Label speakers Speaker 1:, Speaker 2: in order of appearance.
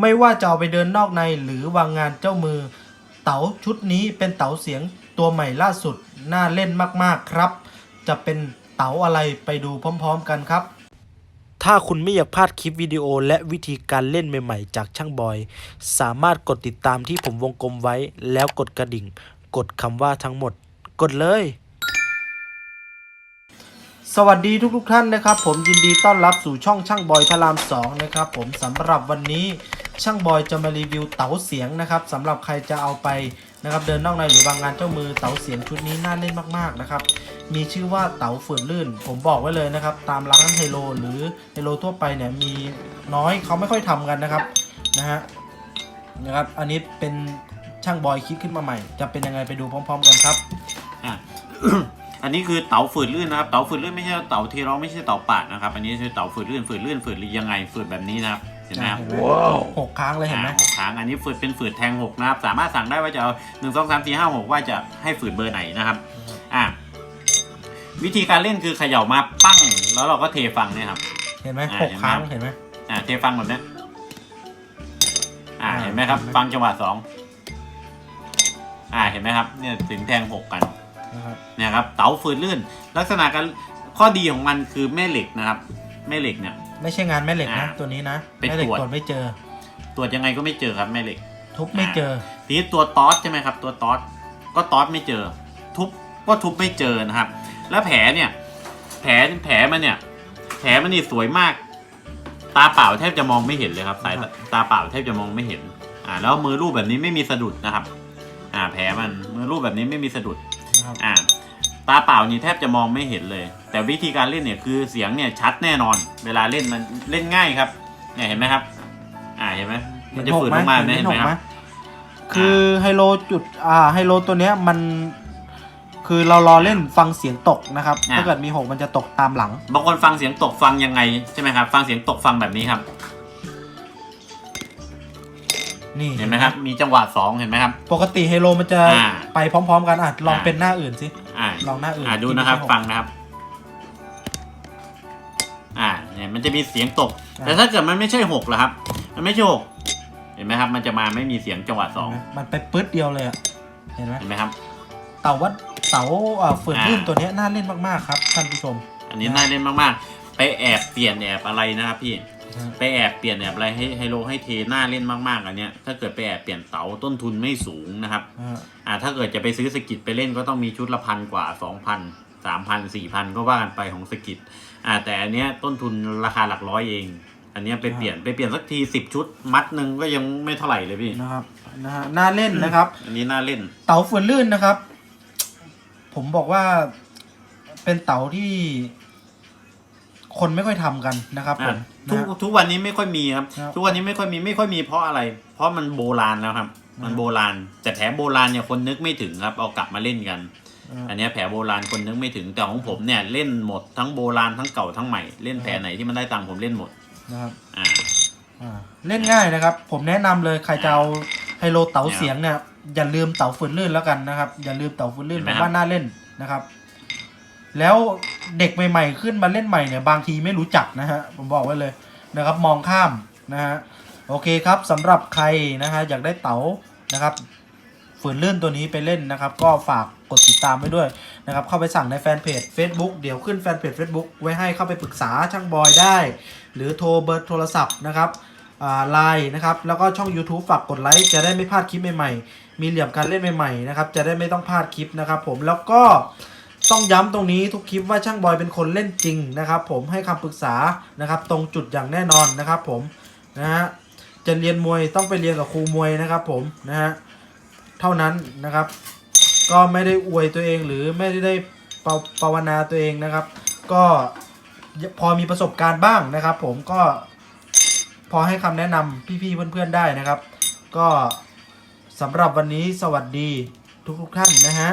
Speaker 1: ไม่ว่าจะเอาไปเดินนอกในหรือวางงานเจ้ามือ เต๋าชุดนี้เป็นเต๋าเสียงตัวใหม่ล่าสุด น่าเล่นมากๆครับ จะเป็นเต๋าอะไรไปดูพร้อมๆกันครับ ถ้าคุณไม่อยากพลาดคลิปวิดีโอและวิธีการเล่นใหม่ๆ จากช่างบอย สามารถกดติดตามที่ผมวงกลมไว้แล้วกดกระดิ่ง กดคำว่าทั้งหมด กดเลย สวัสดีทุกๆท่านนะครับ ผมยินดีต้อนรับสู่ช่องช่างบอยพระราม2นะครับผมสำหรับวันนี้ ช่างบอยจะมารีวิวเต๋าเสียงนะครับสำหรับใครจะเอาไปนะครับเดินนอกในหรือบางงานเจ้ามือเต๋าเสียงชุดนี้น่าเล่นมากๆนะครับมีชื่อว่าเต๋าฝืนลื่น ผมบอกไว้เลยนะครับ ตามร้านไฮโลหรือไฮโลทั่วไปเนี่ยมีน้อยเขาไม่ค่อยทำกันนะครับนะฮะนะครับอันนี้เป็นช่างบอยคิดขึ้นมาใหม่ จะเป็นยังไงไปดูพร้อม ๆ กันครับ
Speaker 2: อะอันนี้คือเต๋าฝืดลื่นนะครับเต๋าฝืดลื่นไม่ใช่เต๋าเทร้องไม่ใช่เต๋าปาดนะครับ อันนี้คือเต๋าฝืดลื่นฝืดลื่นฝืดยังไงฝืดแบบนี้นะครับ ห็นไหมครับ
Speaker 1: หกครั้งเลยเห็นไหม
Speaker 2: อ่าหกครั้งอันนี้ฝืดเป็นฝืดแทงหกนะครับ สามารถสั่งได้ว่าจะเอาหนึ่งสองสามสี่ห้าหกว่าจะให้ฝืดเบอร์ไหนนะครับ อะวิธีการเล่นคือเขย่ามาปั้ง แล้วเราก็เทฟังเนี่ยครับ
Speaker 1: เห็นไหม
Speaker 2: อ่า
Speaker 1: หก
Speaker 2: เห็นไหม
Speaker 1: ครั้งเห็นไหม
Speaker 2: อ่าเทฟังแบบเนี้ยอ่า
Speaker 1: อ่า
Speaker 2: เห็นไหมครับ
Speaker 1: เห็นไหม
Speaker 2: ฟังจังหวะสองอ่าเห็นไหมครับ เนี่ยถึงแทงหกกัน
Speaker 1: นะครับ
Speaker 2: เนี่ยครับเต๋าฝืดลื่น ลักษณะการข้อดีของมันคือแม่เหล็กนะครับ แม่เหล็กเนี่ย
Speaker 1: ไม่ใช่งานแม่เหล็กนะ
Speaker 2: อ่า
Speaker 1: ตัวนี้นะ
Speaker 2: เป็น
Speaker 1: แม่เหล็ก
Speaker 2: ตรวจ
Speaker 1: ตรวจไม่เจอ
Speaker 2: ตรวจยังไงก็ไม่เจอครับแม่เหล็ก
Speaker 1: ทุบไม่เจอ
Speaker 2: ทีนี้ตัวต๊อดใช่ไหมครับ ตัวต๊อดก็ต๊อดไม่เจอ ทุบก็ทุบไม่เจอนะครับ แล้วแผลเนี่ย แผลแผลมันเนี่ย แผลมันนี่สวยมาก ตาเปล่าแทบจะมองไม่เห็นเลยครับสายตาตาเปล่าแทบจะมองไม่เห็น อ่า แล้วมือรูปแบบนี้ไม่มีสะดุดนะครับ อ่า แผลมันมือรูปแบบนี้ไม่มีสะดุด
Speaker 1: นะครับ
Speaker 2: อ่า ตาเปล่านี่แทบจะมองไม่เห็นเลย แต่วิธีการเล่นเนี่ยคือเสียงเนี่ยชัดแน่นอน เวลาเล่นมันเล่นง่ายครับเนี่ยเห็นไหมครับ อ่าเห็นไหมมันจะฝืนลงมา
Speaker 1: เห็น
Speaker 2: เนี่ยเห็นไหม
Speaker 1: ห
Speaker 2: ค
Speaker 1: ก
Speaker 2: รับ
Speaker 1: คือไฮโลจุดอ่าไฮโลตัวเนี้ยมันคือเรารอเล่นฟังเสียงตกนะครับ
Speaker 2: อ่า
Speaker 1: ถ้าเกิดมีหกมันจะตกตามหลัง
Speaker 2: บางคนฟังเสียงตกฟังยังไงใช่ไหมครับ ฟังเสียงตกฟังแบบนี้ครับ
Speaker 1: นี่
Speaker 2: เห็นไหมครับ มีจังหวะสองเห็นไหมครับ
Speaker 1: ปกติไฮโลมันจะ
Speaker 2: อ่า
Speaker 1: ไปพร้อม ๆ กันอะลอง
Speaker 2: อ่า
Speaker 1: เป็นหน้าอื่นสิ
Speaker 2: อ่า
Speaker 1: ลองหน้าอื่น
Speaker 2: อ่าดูนะครับ
Speaker 1: ที่ไม่ใช่หก
Speaker 2: ฟังนะครับ อ่าเนี่ยมันจะมีเสียงตก แต่ถ้าเกิดมันไม่ใช่หกล่ะครับ มันไม่ใช่หกเห็นไหมครับ มันจะมาไม่มีเสียงจังหวะสอง
Speaker 1: เห็นไหมมันไปปึ๊ดเดียวเลยอะเห็นไหม
Speaker 2: เห็นไหมครับ
Speaker 1: เต่าวัดเต่าอ่าฝืน
Speaker 2: อ่า
Speaker 1: ลื่นตัวเนี้ยน่าเล่นมากๆครับท่านผู้ชม
Speaker 2: อันนี้น่าเล่นมากๆ ไปแอบเปลี่ยนแอบอะไรนะครับพี่ ไปแอบเปลี่ยนแอบอะไรให้ไฮโลให้เทหน้าเล่นมากๆอันเนี้ยถ้าเกิดไปแอบเปลี่ยนเต๋าต้นทุนไม่สูงนะครับ
Speaker 1: อ่า
Speaker 2: อ่าถ้าเกิดจะไปซื้อสกิทไปเล่นก็ต้องมีชุดละพันกว่าสองพันสามพันสี่พันก็ว่ากันไปของสกิทอ่าแต่อันเนี้ยต้นทุนราคาหลักร้อยเอง อันเนี้ยไปเปลี่ยนไปเปลี่ยนสักทีสิบชุด มัดหนึ่งก็ยังไม่เท่าไหร่เลยพี่
Speaker 1: นะครับนะฮะน่าเล่นนะครับ
Speaker 2: อันนี้น่าเล่น
Speaker 1: เต๋าฝืนลื่นนะครับ ผมบอกว่าเป็นเต๋าที่ คนไม่ค่อยทำกันนะครับผ
Speaker 2: อะ
Speaker 1: ม
Speaker 2: ทุก
Speaker 1: นะฮะ
Speaker 2: ทุกวันนี้ไม่ค่อยมีครับ
Speaker 1: ครับ
Speaker 2: ทุกวันนี้ไม่ค่อยมีไม่ค่อยมีเพราะอะไร เพราะมันโบราณแล้วครับ มัน
Speaker 1: อ่า
Speaker 2: โบราณ แต่แผลโบราณเนี่ยคนนึกไม่ถึงครับเอากลับมาเล่นกัน
Speaker 1: อ่า
Speaker 2: อันเนี้ยแผลโบราณคนนึกไม่ถึงแต่ของผมเนี่ยเล่นหมดทั้งโบราณทั้งเก่าทั้งใหม่เล่นแผลไหนที่มันได้ตังค์ผมเล่นหมด
Speaker 1: นะครับ
Speaker 2: อ่า
Speaker 1: อ่าเล่นง่ายนะครับ ผมแนะนำเลยใครจะเอาไฮโลเต๋าเสียงเนี่ยอย่าลืมเต๋าฝืนลื่นแล้วกันนะครับ อย่าลืมเต๋าฝืนลื่น
Speaker 2: เห็น
Speaker 1: ผ
Speaker 2: ไหม
Speaker 1: ม
Speaker 2: ครับ
Speaker 1: ว่าน่าเล่นนะครับ แล้ว เด็กใหม่ๆขึ้นมาเล่นใหม่เนี่ยบางทีไม่รู้จักนะฮะผมบอกไว้เลยนะครับมองข้ามนะฮะโอเคครับสำหรับใครนะฮะอยากได้เต๋านะครับฝืนลื่นตัวนี้ไปเล่นนะครับ ก็ฝากกดติดตามไว้ด้วยนะครับ เข้าไปสั่งในแฟนเพจ Facebook เดี๋ยวขึ้นแฟนเพจ Facebook ไว้ให้เข้าไปปรึกษาช่างบอยได้ หรือโทรเบอร์โทรศัพท์นะครับไลน์นะครับ แล้วก็ช่อง YouTube ฝากกดไลค์จะได้ไม่พลาดคลิปใหม่ๆ มีเหลี่ยมการเล่นใหม่ๆนะครับ จะได้ไม่ต้องพลาดคลิปนะครับผมแล้วก็ ต้องย้ำตรงนี้ทุกคลิปว่าช่างบอยเป็นคนเล่นจริงนะครับ ผมให้คำปรึกษานะครับ ตรงจุดอย่างแน่นอนนะครับ ผมนะฮะจะเรียนมวยต้องไปเรียนกับครูมวยนะครับ ผมนะฮะเท่านั้นนะครับ ก็ไม่ได้อวยตัวเองหรือไม่ได้ปาภาวนาตัวเองนะครับ ก็พอมีประสบการณ์บ้างนะครับ ผมก็พอให้คำแนะนำพี่ๆเพื่อนๆได้นะครับ ก็สำหรับวันนี้สวัสดีทุกๆท่านนะฮะ